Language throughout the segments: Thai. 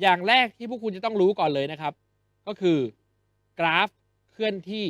อย่างแรกที่พวกคุณจะต้องรู้ก่อนเลยนะครับ ก็คือกราฟเคลื่อนที่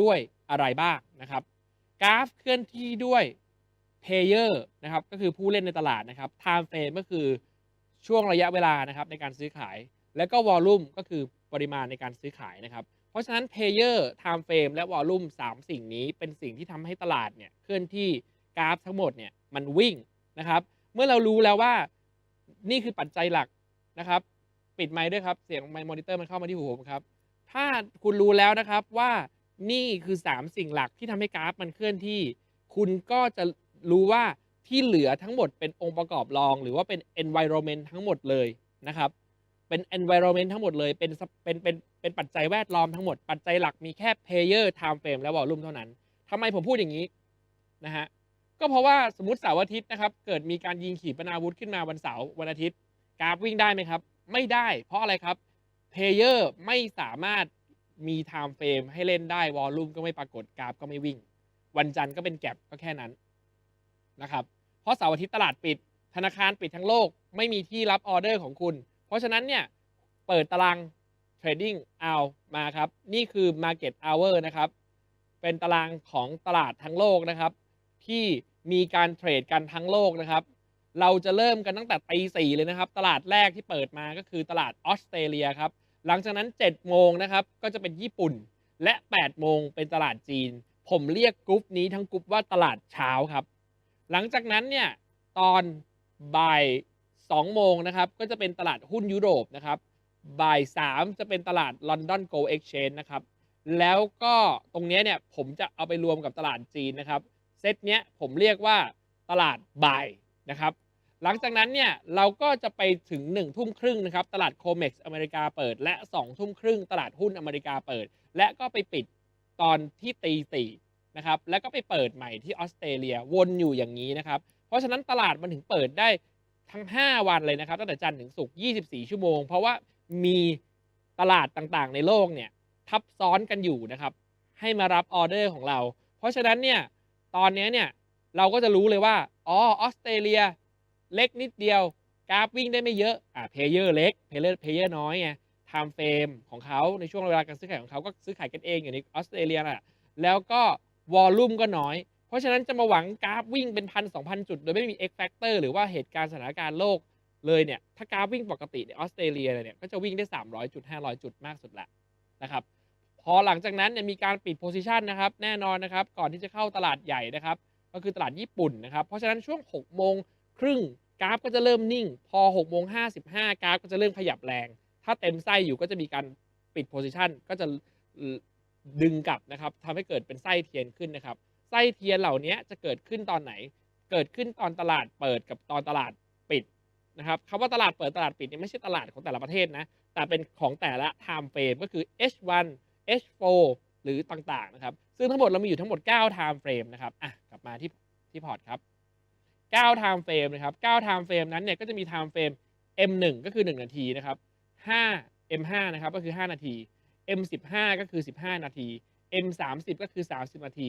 ด้วยอะไรบ้างนะครับ กราฟเคลื่อนที่ด้วยเพเยอร์นะครับก็คือผู้เล่นในตลาดนะครับ time frame ก็คือช่วงระยะเวลานะครับในการซื้อขาย แล้วก็วอลลุ่มก็คือปริมาณในการซื้อขายนะครับเพราะฉะนั้น Payer Time Frame และ Volume 3สิ่งนี้เป็นสิ่งที่ทำให้ตลาดเนี่ยเคลื่อนที่กราฟทั้งหมดเนี่ยมันวิ่งนะครับ เมื่อเรารู้แล้วว่านี่คือปัจจัยหลักนะครับ ปิดไมค์ด้วยครับ เสียงไมค์มอนิเตอร์มันเข้ามาที่หูผมครับ ถ้าคุณรู้แล้วนะครับว่านี่คือ 3 สิ่งหลักที่ทำให้กราฟมันเคลื่อนที่ คุณก็จะรู้ว่าที่เหลือทั้งหมดเป็นองค์ประกอบรอง หรือว่าเป็น environment ทั้งหมดเลยนะครับ เป็น environment ทั้งหมดเลย เป็นเป็นเป็นเป็นปัจจัยแวดล้อมทั้งหมด ปัจจัยหลักมีแค่ player time frame และ volume เท่านั้นทำไมผมพูดอย่างนี้นะฮะก็เพราะว่าสมมติเสาร์อาทิตย์นะครับ เกิดมีการยิงขีปนาวุธขึ้นมาวันเสาร์วันอาทิตย์ กราฟวิ่งได้ไหมครับ ไม่ได้ เพราะอะไรครับเพลเยอร์ไม่สามารถมีไทม์เฟรมให้เล่นได้วอลลุ่มก็ไม่ปรากฏกราฟก็ไม่วิ่ง วันจันทร์ก็เป็นแก็บก็แค่นั้นนะครับ เพราะเสาร์อาทิตย์ตลาดปิด ธนาคารปิดทั้งโลก ไม่มีที่รับออเดอร์ของคุณ เพราะฉะนั้นเนี่ย เปิดตารางเทรดดิ้งเอามาครับ นี่คือ Market Hour นะครับ เป็นตารางของตลาดทั้งโลกนะครับ ที่มีการเทรดกันทั้งโลกนะครับ เราจะเริ่มกันตั้งแต่ตีสี่เลยนะครับ ตลาดแรกที่เปิดมาก็คือตลาดออสเตรเลียครับ หลังจากนั้น7โมงนะครับก็จะเป็นญี่ปุ่น และ8โมงเป็นตลาดจีน ผมเรียกกรุ๊ปนี้ทั้งกรุ๊ปว่าตลาดเช้าครับ หลังจากนั้นเนี่ยตอนบ่าย2โมงนะครับก็จะเป็นตลาดหุ้นยุโรปนะครับบ่าย3จะเป็นตลาด London Gold Exchange นะครับแล้วก็ตรงนี้เนี่ยผมจะเอาไปรวมกับตลาดจีนนะครับ เซตเนี้ยผมเรียกว่าตลาดบ่ายนะครับ หลังจากนั้นเนี่ย เราก็จะไปถึง 1 ทุ่มครึ่งนะครับ ตลาดโคเม็กซ์อเมริกาเปิด และ 2 ทุ่มครึ่งตลาดหุ้นอเมริกาเปิด และก็ไปปิดตอนที่ตีสี่นะครับ แล้วก็ไปเปิดใหม่ที่ออสเตรเลียวนอยู่อย่างนี้นะครับ เพราะฉะนั้นตลาดมันถึงเปิดได้ทั้ง 5 วันเลยนะครับตั้งแต่จันทร์ถึงศุกร์24 ชั่วโมง เพราะว่ามีตลาดต่างๆ ในโลกเนี่ยทับซ้อนกันอยู่นะครับ ให้มารับออเดอร์ของเรา เพราะฉะนั้นเนี่ยตอนนี้เนี่ยเราก็จะรู้เลยว่าอ๋อออสเตรเลีย เล็กนิดเดียว กราฟวิ่งได้ไม่เยอะอ่าเพเยอร์เล็กเพเยอร์เพเยอร์น้อยไงไทม์เฟรมของเขาในช่วงเวลาการซื้อขายของเขาก็ซื้อขายกันเองอยู่ในออสเตรเลียน่ะแล้วก็วอลลุ่มก็น้อย เพราะฉะนั้นจะมาหวังกราฟวิ่งเป็นพันสองพันจุด โดยไม่มี X factor หรือว่าเหตุการณ์สถานการณ์โลกเลยเนี่ยถ้ากราฟวิ่งปกติในออสเตรเลียเนี่ยก็จะวิ่งได้ 300จุด500 จุดมากสุดละนะครับพอหลังจากนั้นเนี่ยมีการปิดโพซิชันนะครับแน่นอนนะครับก่อนที่จะเข้าตลาดใหญ่นะครับก็คือตลาดญี่ปุ่นนะครับเพราะฉะนั้นช่วง6โมงครึ่ง กราฟก็จะเริ่มนิ่ง พอ6โมง55กราฟก็จะเริ่มขยับแรง ถ้าเต็มไส้อยู่ก็จะมีการปิดโพซิชันก็จะดึงกลับนะครับทำให้เกิดเป็นไส้เทียนขึ้นนะครับ ไส้เทียนเหล่านี้จะเกิดขึ้นตอนไหน เกิดขึ้นตอนตลาดเปิดกับตอนตลาดปิดนะครับคำว่าตลาดเปิดตลาดปิดนี่ไม่ใช่ตลาดของแต่ละประเทศนะ แต่เป็นของแต่ละ time frame ก็คือ H1 H4 หรือต่างๆนะครับ ซึ่งทั้งหมดเรามีอยู่ทั้งหมด 9 time frame นะครับ อะ กลับมาที่ที่พอร์ตครับ 9 time frame นะครับ9 time frame นั้นเนี่ยก็จะมี time frame M1 ก็คือ 1 นาทีนะครับ5 M5 นะครับก็คือ 5 นาที M15 ก็คือ 15 นาที M30 ก็คือ 30 นาที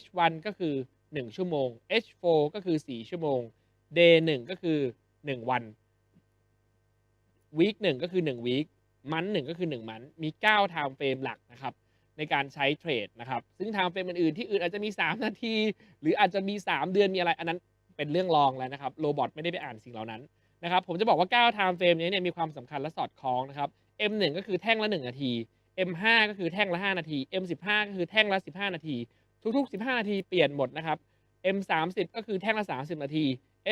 H1 ก็คือ 1 ชั่วโมง H4 ก็คือ 4 ชั่วโมง Day 1ก็คือ 1 วัน Week 1ก็คือ 1 Week มันหนึ่งก็คือ1มันมี9 time frame หลักนะครับในการใช้เทรดนะครับ ซึ่ง time frame อื่นๆที่อื่นอาจจะมี 3 นาที หรืออาจจะมี 3 เดือนมีอะไรอันนั้น เป็นเรื่องรองแล้วนะครับโรบอทไม่ได้ไปอ่านสิ่งเหล่านั้นนะครับผมจะบอกว่า9 time frame นี้เนี่ยมีความสำคัญและสอดคล้องนะครับ M1 ก็คือแท่งละ 1 นาที M5 ก็คือแท่งละ 5 นาที M15 ก็คือแท่งละ 15 นาที ทุก ๆ 15 นาทีเปลี่ยนหมดนะครับ M30 ก็คือแท่งละ 30 นาที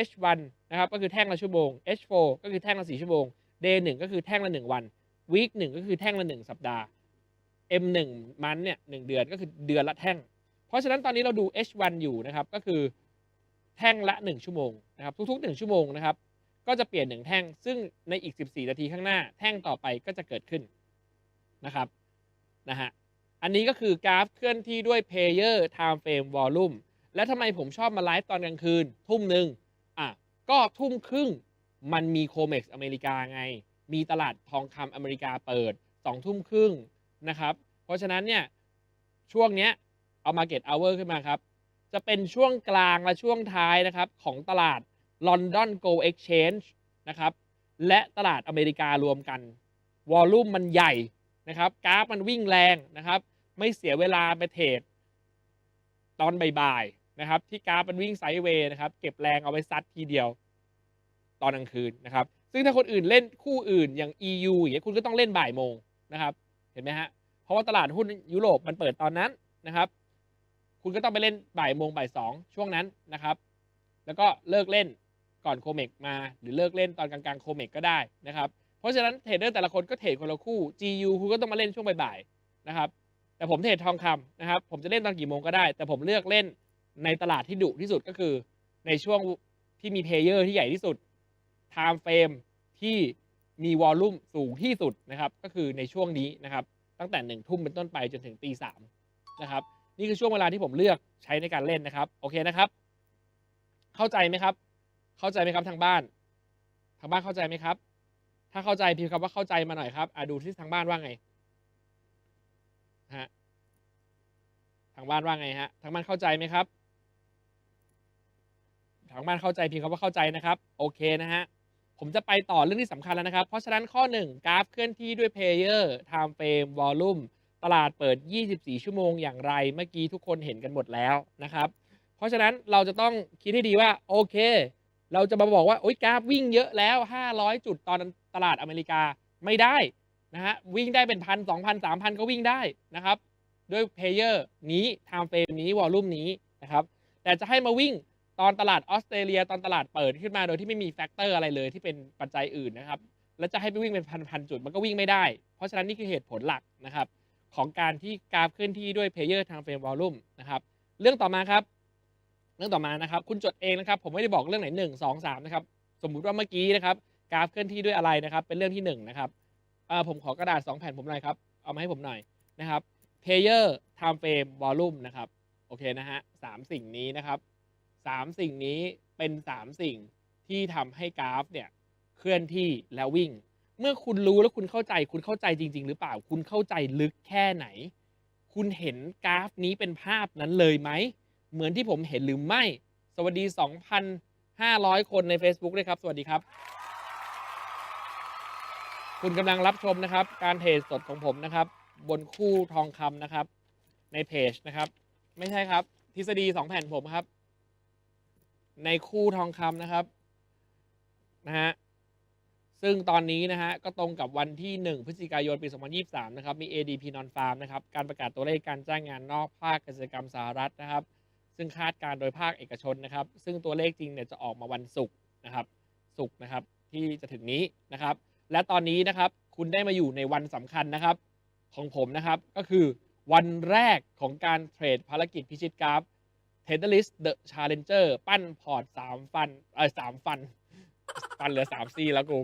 H1 นะครับก็คือแท่งละชั่วโมง H4 ก็คือแท่งละ 4 ชั่วโมง Day 1 ก็คือแท่งละ 1 วัน Week 1 ก็คือแท่งละ 1 สัปดาห์ M1 มันเนี่ย1เดือนก็คือเดือนละแท่ง เพราะฉะนั้นตอนนี้เราดู H1 อยู่นะครับก็คือ แท่งละ 1 ชั่วโมงนะครับทุกๆ 1 ชั่วโมงนะครับก็จะเปลี่ยน 1 แท่ง ซึ่งในอีก 14 นาทีข้างหน้า แท่งต่อไปก็จะเกิดขึ้นนะครับนะฮะอันนี้ก็คือกราฟเคลื่อนที่ด้วย Payer Time Frame Volume และทำไมผมชอบมาไลฟ์ตอนกลางคืน ทุ่มหนึ่งอะก็ทุ่มครึ่งมันมีโคเม็กซ์อเมริกาไง มีตลาดทองคำอเมริกาเปิด2ทุ่มครึ่งนะครับ เพราะฉะนั้นเนี่ยช่วงเนี้ยเอา Market Hour ขึ้นมาครับ จะเป็นช่วงกลางและช่วงท้ายนะครับของตลาด London Gold Exchange นะครับและตลาดอเมริการวมกัน วอลลุ่มมันใหญ่นะครับกราฟมันวิ่งแรงนะครับ ไม่เสียเวลาไปเทรดตอนบ่ายๆนะครับ ที่กราฟมันวิ่งไซด์เวย์นะครับ เก็บแรงเอาไว้ซัดทีเดียว ตอนกลางคืนนะครับ ซึ่งถ้าคนอื่นเล่นคู่อื่นอย่าง EU อย่างเงี้ยคุณก็ต้องเล่นบ่ายโมงนะครับ เห็นไหมฮะเพราะว่าตลาดหุ้นยุโรปมันเปิดตอนนั้นนะครับ คุณก็ต้องไปเล่นบ่ายโมงบ่ายสองช่วงนั้นนะครับ แล้วก็เลิกเล่นก่อนโคเมกมา หรือเลิกเล่นตอนกลางๆโคเมกก็ได้นะครับ เพราะฉะนั้นเทรดเดอร์แต่ละคนก็เทรดคนละคู่ GU คุณก็ต้องมาเล่นช่วงบ่ายๆนะครับ แต่ผมเทรดทองคำนะครับ ผมจะเล่นตอนกี่โมงก็ได้ แต่ผมเลือกเล่นในตลาดที่ดุที่สุดก็คือ ในช่วงที่มีเพลเยอร์ที่ใหญ่ที่สุด time frame ที่มีวอลลุ่มสูงที่สุดนะครับ ก็คือในช่วงนี้นะครับ ตั้งแต่หนึ่งทุ่มเป็นต้นไปจนถึงตีสามนะครับ นี่คือช่วงเวลาที่ผมเลือกใช้ในการเล่นนะครับ โอเคนะครับ เข้าใจไหมครับ เข้าใจไหมครับทางบ้าน ทางบ้านเข้าใจไหมครับ ถ้าเข้าใจพิมพ์คำว่าเข้าใจมาหน่อยครับอะดูที่ทางบ้านว่าไงฮะทางบ้านว่าไงฮะ ทางบ้านเข้าใจไหมครับ ทางบ้านเข้าใจพิมพ์คำว่าเข้าใจนะครับ โอเคนะฮะ ผมจะไปต่อเรื่องที่สำคัญแล้วนะครับ เพราะฉะนั้นข้อ 1 กราฟเคลื่อนที่ด้วย Player Time Frame Volume ตลาดเปิด 24 ชั่วโมงอย่างไร เมื่อกี้ทุกคนเห็นกันหมดแล้วนะครับ เพราะฉะนั้นเราจะต้องคิดให้ดีว่าโอเค เราจะมาบอกว่าโอ๊ยกราฟวิ่งเยอะแล้ว 500 จุดตอนตลาดอเมริกาไม่ได้นะฮะวิ่งได้เป็นพันสองพันสามพันก็วิ่งได้นะครับด้วย Player นี้ Time Frame นี้ Volume นี้นะครับแต่จะให้มาวิ่งตอนตลาดออสเตรเลียตอนตลาดเปิดขึ้นมาโดยที่ไม่มีแฟกเตอร์อะไรเลยที่เป็นปัจจัยอื่นนะครับแล้วจะให้ไปวิ่งเป็นพันๆจุดมันก็วิ่งไม่ได้ เพราะฉะนั้นนี่คือเหตุผลหลักนะครับ ของการที่กราฟเคลื่อนที่ด้วย Player Time Frame Volume นะครับเรื่องต่อมาครับ เรื่องต่อมานะครับ คุณจดเองนะครับ ผมไม่ได้บอกเรื่องไหนหนึ่งสองสามนะครับ สมมุติว่าเมื่อกี้นะครับกราฟเคลื่อนที่ด้วยอะไรนะครับ เป็นเรื่องที่หนึ่งนะครับผมขอกระดาษสองแผ่นผมหน่อยครับ เอามาให้ผมหน่อยนะครับ Player Time Frame Volume นะครับโอเคนะฮะสามสิ่งนี้นะครับสามสิ่งนี้เป็นสามสิ่งที่ทำให้กราฟเนี่ยเคลื่อนที่แล้ววิ่ง เมื่อคุณรู้แล้วคุณเข้าใจ คุณเข้าใจจริง ๆ หรือเปล่า คุณเข้าใจลึกแค่ไหน คุณเห็นกราฟนี้เป็นภาพนั้นเลยไหม เหมือนที่ผมเห็นหรือไม่ สวัสดี 2,500 คนใน Facebook ด้วยครับ สวัสดีครับ คุณกำลังรับชมนะครับ การเทรดสดของผมนะครับ บนคู่ทองคำนะครับ ในเพจนะครับ ไม่ใช่ครับ ทฤษฎีสองแผ่นผมครับ ในคู่ทองคำนะครับ นะฮะ ซึ่งตอนนี้นะฮะก็ตรงกับวันที่ 1 พฤศจิกายนปี 2023 นะครับ มี ADP Non Farm นะครับ การประกาศตัวเลขการจ้างงานนอกภาคเกษตรกรรมสหรัฐนะครับ ซึ่งคาดการโดยภาคเอกชนนะครับ ซึ่งตัวเลขจริงเนี่ยจะออกมาวันศุกร์นะครับศุกร์นะครับที่จะถึงนี้นะครับ และตอนนี้นะครับคุณได้มาอยู่ในวันสำคัญนะครับของผมนะครับ ก็คือวันแรกของการเทรดภารกิจพิชิตกราฟเทนเดอร์ลิสเดอะชาเลนเจอร์ปั้นพอร์ตสามฟันเออสามฟัน ฟันเหลือสามซีแล้วกู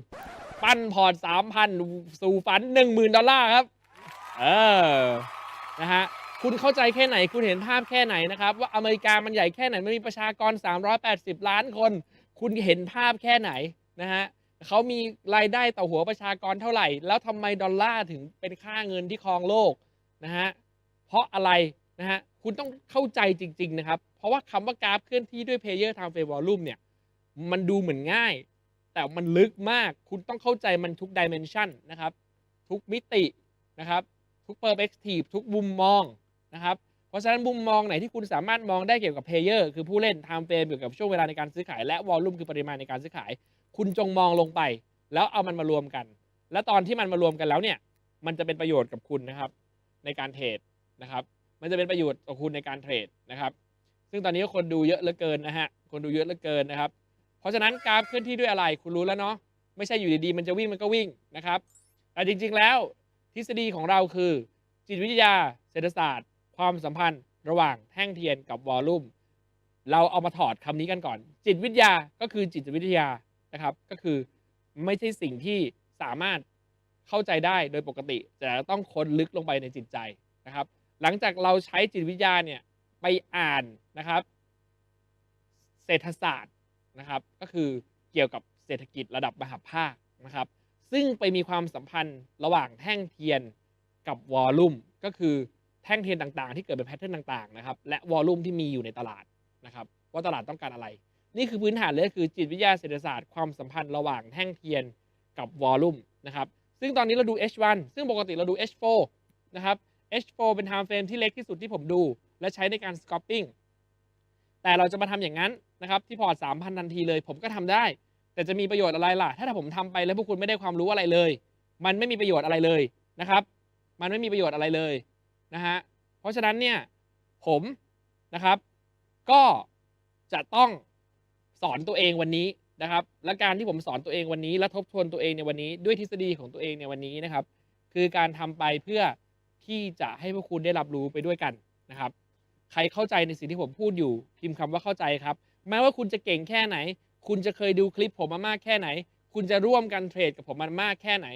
ปั้นพอร์ตสามพันสู่ฝันหนึ่งหมื่นดอลลาร์ครับ เออ นะฮะ คุณเข้าใจแค่ไหน คุณเห็นภาพแค่ไหนนะครับ ว่าอเมริกามันใหญ่แค่ไหน มันมีประชากร 380 ล้านคน คุณเห็นภาพแค่ไหนนะฮะเขามีรายได้ต่อหัวประชากรเท่าไหร่ แล้วทำไมดอลลาร์ถึงเป็นค่าเงินที่ครองโลกนะฮะ เพราะอะไรนะฮะ คุณต้องเข้าใจจริง ๆ นะครับ เพราะว่าคำว่ากราฟเคลื่อนที่ด้วย Player Time Frame Volume เนี่ย มันดูเหมือนง่าย แต่มันลึกมากคุณต้องเข้าใจมันทุกดิเมนชันนะครับ ทุกมิตินะครับ ทุกเปอร์เบกทีฟทุกมุมมองนะครับ เพราะฉะนั้นมุมมองไหนที่คุณสามารถมองได้เกี่ยวกับเพลเยอร์คือผู้เล่น Time Frame เกี่ยวกับช่วงเวลาในการซื้อขาย และ Volume คือปริมาณในการซื้อขาย คุณจงมองลงไป แล้วเอามันมารวมกัน และตอนที่มันมารวมกันแล้วเนี่ยมันจะเป็นประโยชน์กับคุณนะครับ ในการเทรดนะครับ มันจะเป็นประโยชน์กับคุณในการเทรดนะครับ ซึ่งตอนนี้คนดูเยอะเหลือเกินนะฮะคนดูเยอะเหลือเกินนะครับ เพราะฉะนั้นกราฟเคลื่อนที่ด้วยอะไรคุณรู้แล้วเนาะไม่ใช่อยู่ดีๆ มันจะวิ่งมันก็วิ่งนะครับ แต่จริงๆแล้วทฤษฎีของเราคือ จิตวิทยาเศรษฐศาสตร์ ความสัมพันธ์ระหว่างแท่งเทียนกับวอลลุ่มเราเอามาถอดคำนี้กันก่อน จิตวิทยาก็คือจิตวิทยานะครับ ก็คือไม่ใช่สิ่งที่สามารถเข้าใจได้โดยปกติ แต่ต้องค้นลึกลงไปในจิตใจนะครับ หลังจากเราใช้จิตวิทยาเนี่ยไปอ่านนะครับ เศรษฐศาสตร์ นะครับ ก็คือเกี่ยวกับเศรษฐกิจระดับมหาภาคนะครับ ซึ่งไปมีความสัมพันธ์ระหว่างแท่งเทียนกับวอลลุ่มก็คือแท่งเทียนต่างๆ ที่เกิดเป็นแพทเทิร์นต่างๆนะครับและวอลลุ่มที่มีอยู่ในตลาดนะครับ ว่าตลาดต้องการอะไร นี่คือพื้นฐานเลยคือจิตวิทยาเศรษฐศาสตร์ความสัมพันธ์ระหว่างแท่งเทียนกับ volume นะครับ ซึ่งตอนนี้เราดู H1 ซึ่งปกติเราดู H4 นะครับ H4 เป็น time frame ที่เล็กที่สุดที่ผมดู และใช้ในการ scalping แต่เราจะมาทำอย่างนั้น นะครับที่พอร์ต3,000ทันทีเลย ผมก็ทำได้ แต่จะมีประโยชน์อะไรล่ะ ถ้าผมทำไปแล้วพวกคุณไม่ได้ความรู้อะไรเลย มันไม่มีประโยชน์อะไรเลยนะครับ มันไม่มีประโยชน์อะไรเลยนะฮะเพราะฉะนั้นเนี่ยผมนะครับ ก็จะต้องสอนตัวเองวันนี้นะครับ และการที่ผมสอนตัวเองวันนี้ และทบทวนตัวเองในวันนี้ด้วยทฤษฎีของตัวเองในวันนี้นะครับ คือการทำไปเพื่อที่จะให้พวกคุณได้รับรู้ไปด้วยกันนะครับ ใครเข้าใจในสิ่งที่ผมพูดอยู่ พิมพ์คำว่าเข้าใจครับ แม้ว่าคุณจะเก่งแค่ไหน คุณจะเคยดูคลิปผมมามากแค่ไหน คุณจะร่วมกันเทรดกับผมมามากแค่ไหน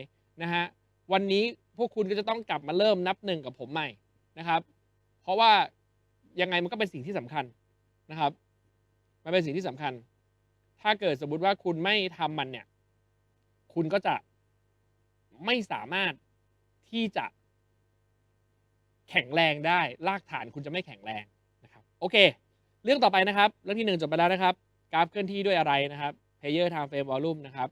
นะฮะวันนี้พวกคุณก็จะต้องกลับมาเริ่มนับหนึ่งกับผมใหม่นะครับ เพราะว่ายังไงมันก็เป็นสิ่งที่สำคัญนะครับ มันเป็นสิ่งที่สำคัญ ถ้าเกิดสมมุติว่าคุณไม่ทำมันเนี่ย คุณก็จะไม่สามารถที่จะแข็งแรงได้ รากฐานคุณจะไม่แข็งแรงนะครับ โอเค เรื่องต่อไปนะครับ เรื่องที่หนึ่งจบไปแล้วนะครับ กราฟเคลื่อนที่ด้วยอะไรนะครับ Player Time Frame Volume นะครับ